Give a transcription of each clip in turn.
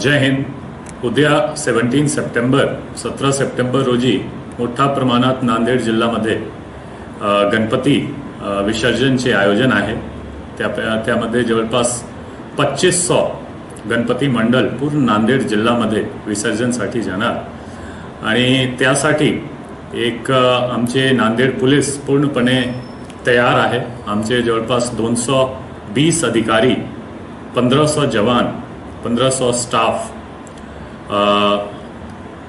जय हिंद. उद्या seventeen September सतरा September रोजी मोठ्या प्रमाणात नांदेड जिल्ह्यामध्ये गणपती विसर्जनचे आयोजन आहे. त्या त्यामध्ये जवळपास पच्चीस सौ गणपती मंडळ पूर्ण नांदेड जिल्ह्यामध्ये विसर्जनसाठी जाणार. आणि त्यासाठी एक आमचे नांदेड पोलीस पूर्णपणे तयार आहे. आमचे जवळपास दोन सौ अधिकारी पंधरा सौ जवान पंधरा सौ स्टाफ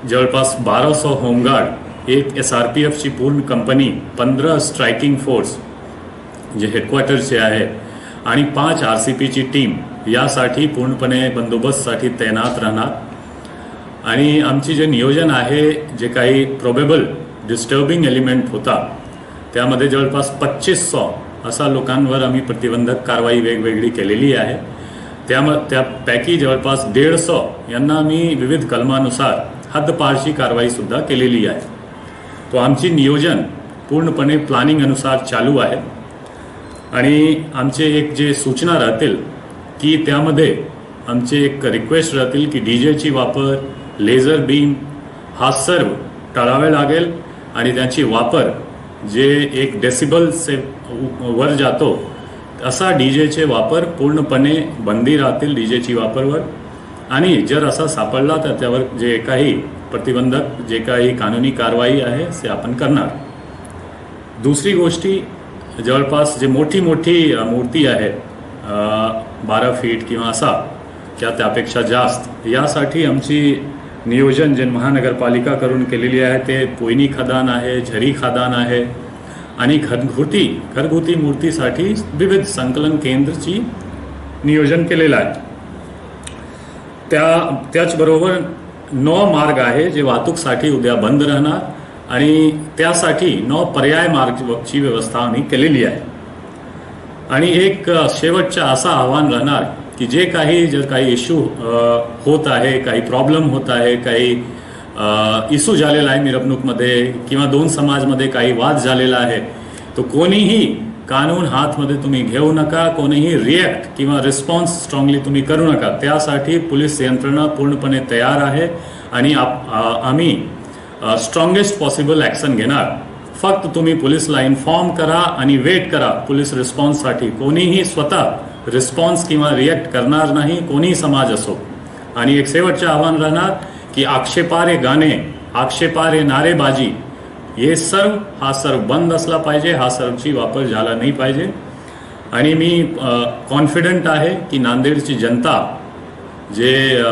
जवळपास बारा सौ होमगार्ड. एक एस आर पी एफची पूर्ण कंपनी पंधरा स्ट्रायकिंग फोर्स जे हेडक्वार्टरचे आहे आणि पाच आर सी पीची टीम. यासाठी पूर्णपणे बंदोबस्तसाठी तैनात राहणार. आणि आमची जे नियोजन आहे जे काही प्रोबेबल डिस्टर्बिंग एलिमेंट होता त्यामध्ये जवळपास पच्चीस सौ असा लोकांवर आम्ही प्रतिबंधक कारवाई वेगवेगळी केलेली आहे. त्याम त्यापैकी जवळपास दीड सौ यांना मी विविध कलमानुसार हद्दपारशी कारवाई सुद्धा केलेली आहे. तो आमची नियोजन पूर्णपणे प्लॅनिंग अनुसार चालू आहे. आणि आमचे एक जे सूचना राहतील की त्यामध्ये आमचे एक रिक्वेस्ट राहतील की डी जेची वापर लेझर बीम हा सर्व टाळावे लागेल आणि त्याची वापर जे एक डेसिबल से वर जातो असा डी जेचे वापर पूर्णपणे बंदी राहतील डी जेची वापरवर. आणि जर असा सापडला तर त्यावर जे काही प्रतिबंधक जे काही कानूनी कारवाई आहे ते आपण करणार. दुसरी गोष्टी जवळपास जे मोठी मोठी मूर्ती आहे बारा फीट किंवा असा किंवा त्यापेक्षा जास्त. यासाठी आमची नियोजन जे महानगरपालिका करून केलेली आहे ते पोयनी खदान आहे झरी खदान आहे आणि घरगुती घरगुती मूर्तीसाठी विविध संकलन केंद्रची नियोजन केलेलं आहे. त्या त्याचबरोबर नौ मार्ग आहे जे वाहतूकसाठी उद्या बंद राहणार आणि त्यासाठी नौ पर्याय मार्गची व्यवस्था आम्ही केलेली आहे. आणि एक अ, शेवटचं असं आव्हान राहणार की जे काही जर काही इश्यू होत आहे काही प्रॉब्लेम होत आहे काही इशू झालेला आहे मिरवणूकमध्ये किंवा दोन समाजमध्ये काही वाद झालेला आहे तो कोणीही कानून हातमध्ये तुम्ही घेऊ नका कोणीही रिॲक्ट किंवा रिस्पॉन्स स्ट्रॉंगली तुम्ही करू नका. त्यासाठी पोलीस यंत्रणा पूर्णपणे तयार आहे आणि आप- आम्ही स्ट्रॉंगेस्ट पॉसिबल ॲक्शन घेणार. फक्त तुम्ही पोलीसला इन्फॉर्म करा आणि वेट करा पोलीस रिस्पॉन्ससाठी कोणीही स्वतः रिस्पॉन्स किंवा रिॲक्ट करणार नाही कोणीही समाज असो. आणि एक शेवटचे आव्हान राहणार की आक्षेपारे गाणे आक्षेपारे नारेबाजी हे सर्व हा सर्व बंद असला पाहिजे हा सर्वची वापर झाला नाही पाहिजे. आणि मी कॉन्फिडंट आहे की नांदेडची जनता जे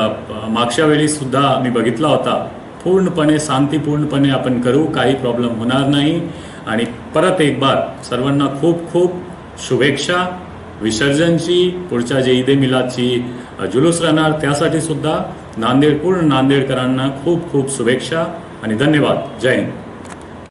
मागच्या वेळीसुद्धा मी बघितला होता पूर्णपणे शांतीपूर्णपणे आपण करू काही प्रॉब्लेम होणार नाही. आणि परत एक बार सर्वांना खूप खूप शुभेच्छा. विसर्जनची पुढच्या जे ईद मिलादची जुलूस राहणार त्यासाठी सुद्धा नांदेड पूर्ण नांदेडकरांना खूप खूप शुभेच्छा आणि धन्यवाद. जय हिंद.